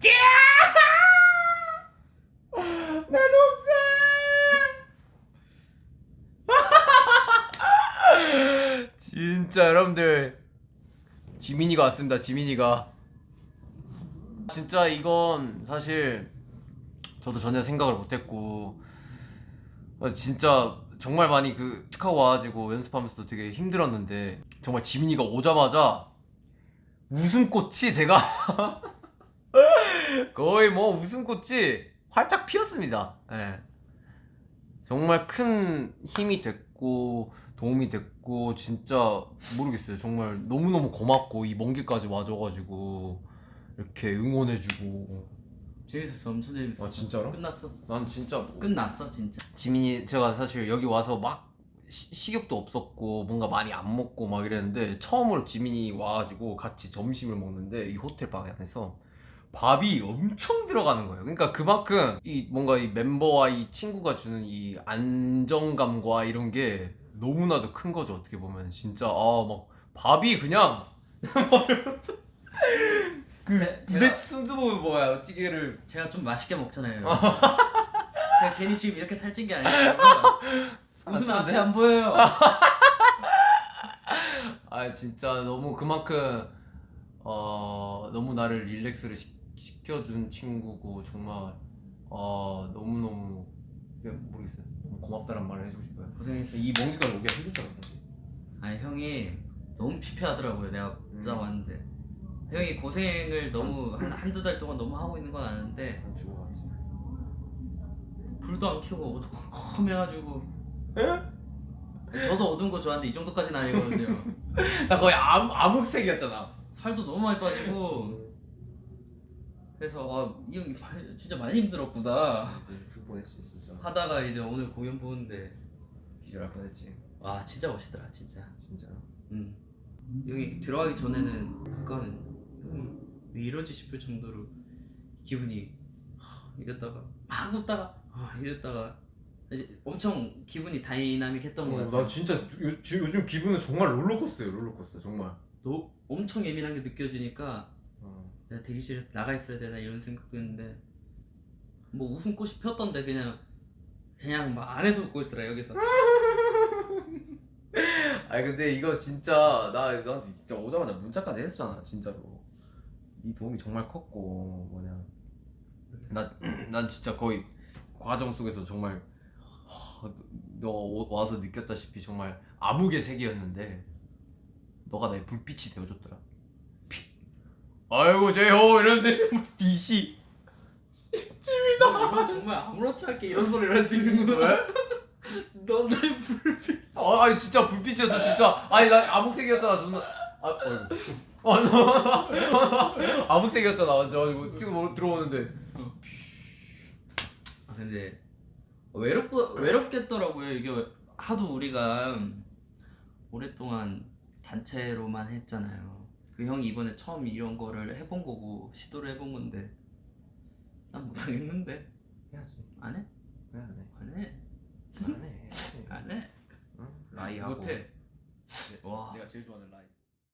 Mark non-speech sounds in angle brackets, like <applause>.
내 동생! <laughs> 진짜 여러분들 지민이가 왔습니다. 지민이가 진짜 이건 사실 저도 전혀 생각을 못했고 어, 진짜 정말 많이 그 시카고 와가지고 연습하면서도 되게 힘들었는데 정말 지민이가 오자마자 웃음꽃이 제가 <laughs> <laughs> 거의 뭐 웃음꽃이 활짝 피었습니다. 예. 정말 큰 힘이 됐고 도움이 됐고 진짜 모르겠어요. 정말 너무너무 고맙고 이 먼 길까지 와줘가지고 이렇게 응원해주고 재밌었어 엄청 재밌었어 아, 진짜로? 끝났어 난 진짜 뭐 끝났어 진짜 지민이 제가 사실 여기 와서 막 시- 식욕도 없었고 뭔가 많이 안 먹고 막 이랬는데 처음으로 지민이 와가지고 같이 점심을 먹는데 이 호텔 방 안에서 밥이 엄청 들어가는 거예요. 그러니까 그만큼 이 뭔가 이 멤버와 이 친구가 주는 이 안정감과 이런 게 너무나도 큰 거죠. 어떻게 보면 진짜 아 막 밥이 그냥 <laughs> 그 제- 부대 제가- 순두부 뭐야 찌개를 제가 좀 맛있게 먹잖아요 <laughs> 제가 괜히 지금 이렇게 살찐 게 아니라 웃으면? 앞에 안 보여요 <laughs> 아 진짜 너무 그만큼 어 너무 나를 릴렉스를 시, 시켜준 친구고 정말 어 너무 너무 모르겠어요. 너무 고맙다는 말을 해주고 싶어요. 고생했어 이 먼 길까지 오기가 힘들더라고요. 아니 형이 너무 피폐하더라고요. 내가 보자 음. 왔는데. 형이 고생을 너무 한, 한두 달 동안 너무 하고 있는 건 아는데 안 죽어갔지. 불도 안 켜고 옷도 컴컴해가지고. 저도 어두운 거 좋아하는데 이 정도까지는 아니거든요. <laughs> 나 거의 암, 암흑색이었잖아. 살도 너무 많이 빠지고 그래서 아, 이 형이 진짜 많이 힘들었구나. 죽을 뻔했지 진짜. 하다가 이제 오늘 공연 보는데 기절할 뻔했지. 와 진짜 멋있더라 진짜. 진짜 음. 여기 들어가기 전에는 약간 왜 이러지 싶을 정도로 기분이 하, 이랬다가 막 웃다가 아, 이랬다가 이제 엄청 기분이 다이나믹했던 것 어, 같아요. 나 진짜 요, 지- 요즘 기분은 정말 롤러코스터예요 롤러코스터 정말. 너 엄청 예민한 게 느껴지니까 어. 내가 대기실에 나가 있어야 되나 이런 생각도 했는데 뭐 웃음꽃이 폈던데 그냥 그냥 막 안에서 웃고 있더라 여기서. <laughs> 아니 근데 이거 진짜 나 나한테 진짜 오자마자 문자까지 했잖아 진짜로. 이 도움이 정말 컸고 뭐냐. 나난 진짜 거의 과정 속에서 정말 하, 너 오- 와서 느꼈다시피 정말 암흑의 세계였는데 너가 나의 불빛이 되어줬더라. 피. 아이고 제호 이러는데 빛이. <laughs> 너 정말 아무렇지 않게 이런 소리를 할 수 있는 거야? 왜? <laughs> 너 나의 불빛. 아, 아니 진짜 불빛이었어 진짜. 아니 나 암흑색이었잖아 존나. 아 어이구. 어, 너. <laughs> 암흑색이었잖아 완전. 이거 지금 들어오는데. 아 근데 외롭고 외롭겠더라고요. 이게 하도 우리가 오랫동안 단체로만 했잖아요 그 형이 이번에 처음 이런 거를 해본 거고 시도를 해본 건데 난 못하겠는데. 해야지. 안 해? 해야 돼. 안 해? 안 해 안 해? 라이하고. 못해. 와. 내가 제일 좋아하는 라이